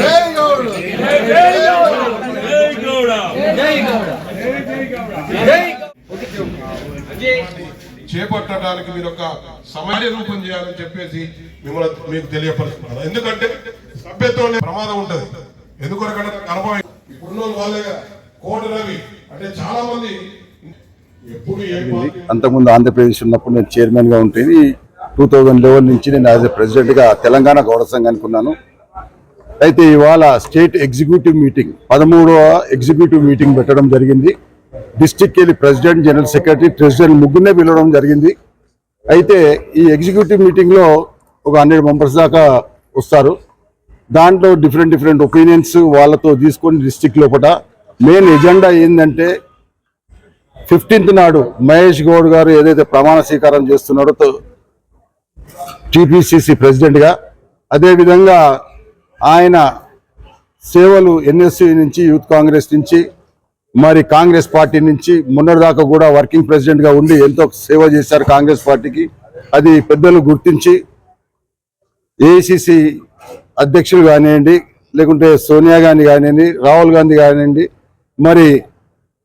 జై గౌడ్ చేపట్టడానికి మీరు ఒక సమాజ రూపం చేయాలని చెప్పేసి మిమ్మల్ని మీకు తెలియపరుస్తున్నాను ఎందుకంటే సభ్యత్వం ప్రమాదం ఉంటది. ఎందుకంటే అనుభవం ఇప్పుడున్న వాళ్ళే. కోట రవి. అంటే చాలా మంది అంతకుముందు ఆంధ్రప్రదేశ్ ఉన్నప్పుడు నేను చైర్మన్గా ఉండేది టూ థౌజండ్ లెవెన్ నుంచి నేను యాజ్ ఎ ప్రెసిడెంట్గా తెలంగాణ గౌడ సంఘానికి ఉన్నాను. అయితే ఇవాళ స్టేట్ ఎగ్జిక్యూటివ్ మీటింగ్ పదమూడవ ఎగ్జిక్యూటివ్ మీటింగ్ పెట్టడం జరిగింది. డిస్టిక్ వెళ్ళి ప్రెసిడెంట్ జనరల్ సెక్రటరీ ప్రెసిడెంట్ ముగ్గురునే పిలవడం జరిగింది. అయితే ఈ ఎగ్జిక్యూటివ్ మీటింగ్లో ఒక హండ్రెడ్ మెంబర్స్ దాకా వస్తారు. దాంట్లో డిఫరెంట్ డిఫరెంట్ ఒపీనియన్స్ వాళ్ళతో తీసుకొని డిస్టిక్ లోపల మెయిన్ ఎజెండా ఏంటంటే ఫిఫ్టీన్త్ నాడు మహేష్ గౌడ్ గారు ఏదైతే ప్రమాణ స్వీకారం చేస్తున్నారో టీపీసీసీ ప్రెసిడెంట్గా. అదేవిధంగా ఆయన సేవలు ఎన్ఎస్సీ నుంచి యూత్ కాంగ్రెస్ నుంచి మరి కాంగ్రెస్ పార్టీ నుంచి మొన్నటిదాకా కూడా వర్కింగ్ ప్రెసిడెంట్గా ఉండి ఎంతో సేవ చేశారు కాంగ్రెస్ పార్టీకి. అది పెద్దలు గుర్తించి ఏఐసిసి అధ్యక్షులు కానివ్వండి లేకుంటే సోనియా గాంధీ కానివ్వండి రాహుల్ గాంధీ కానివ్వండి మరి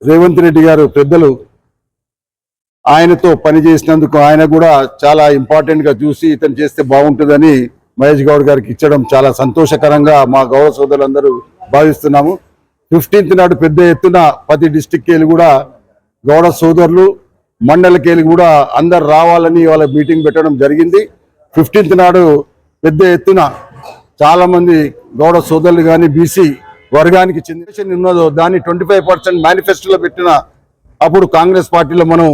రేవంత్ రెడ్డి గారు పెద్దలు ఆయనతో పనిచేసినందుకు ఆయన కూడా చాలా ఇంపార్టెంట్గా చూసి ఇతను చేస్తే బాగుంటుందని మహేష్ గౌడ్ గారికి ఇచ్చడం చాలా సంతోషకరంగా మా గౌరవ సోదరులందరూ భావిస్తున్నాము. ఫిఫ్టీన్త్ నాడు పెద్ద ఎత్తున ప్రతి డిస్టిక్ కేలు కూడా గౌడ సోదరులు మండలకేలు కూడా అందరు రావాలని వాళ్ళ మీటింగ్ పెట్టడం జరిగింది. ఫిఫ్టీన్త్ నాడు పెద్ద ఎత్తున చాలామంది గౌడ సోదరులు కానీ బీసీ వర్గానికి చెందిన ఉన్నదో దాన్ని ట్వంటీ ఫైవ్ పర్సెంట్ మేనిఫెస్టోలో పెట్టిన అప్పుడు కాంగ్రెస్ పార్టీలో మనం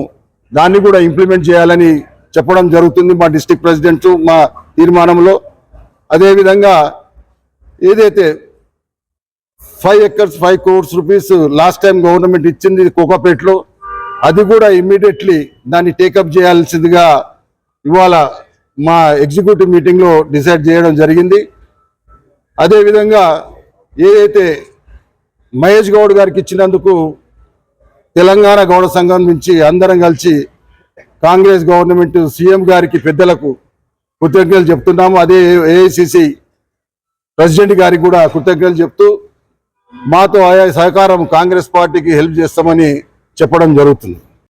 దాన్ని కూడా ఇంప్లిమెంట్ చేయాలని చెప్పడం జరుగుతుంది మా డిస్టిక్ ప్రెసిడెంట్ మా తీర్మానంలో. అదేవిధంగా ఏదైతే five acres five crores rupees last time government ఇచ్చింది కోకాపేటలో అది కూడా ఇమ్మీడియట్లీ దాన్ని టేకప్ చేయాల్సిందిగా ఇవాళ మా ఎగ్జిక్యూటివ్ మీటింగ్లో డిసైడ్ చేయడం జరిగింది. అదేవిధంగా ఏదైతే మహేష్ గౌడ్ గారికి ఇచ్చినందుకు తెలంగాణ గౌడ సంఘం నుంచి అందరం కలిసి కాంగ్రెస్ గవర్నమెంట్ సీఎం గారికి పెద్దలకు కృతజ్ఞతలు చెప్తున్నాము. అదే ఏఐసిసి ప్రెసిడెంట్ గారికి కూడా కృతజ్ఞతలు చెప్తూ మాతో ఆయా సహకారం కాంగ్రెస్ పార్టీకి హెల్ప్ చేస్తామని చెప్పడం జరుగుతుంది.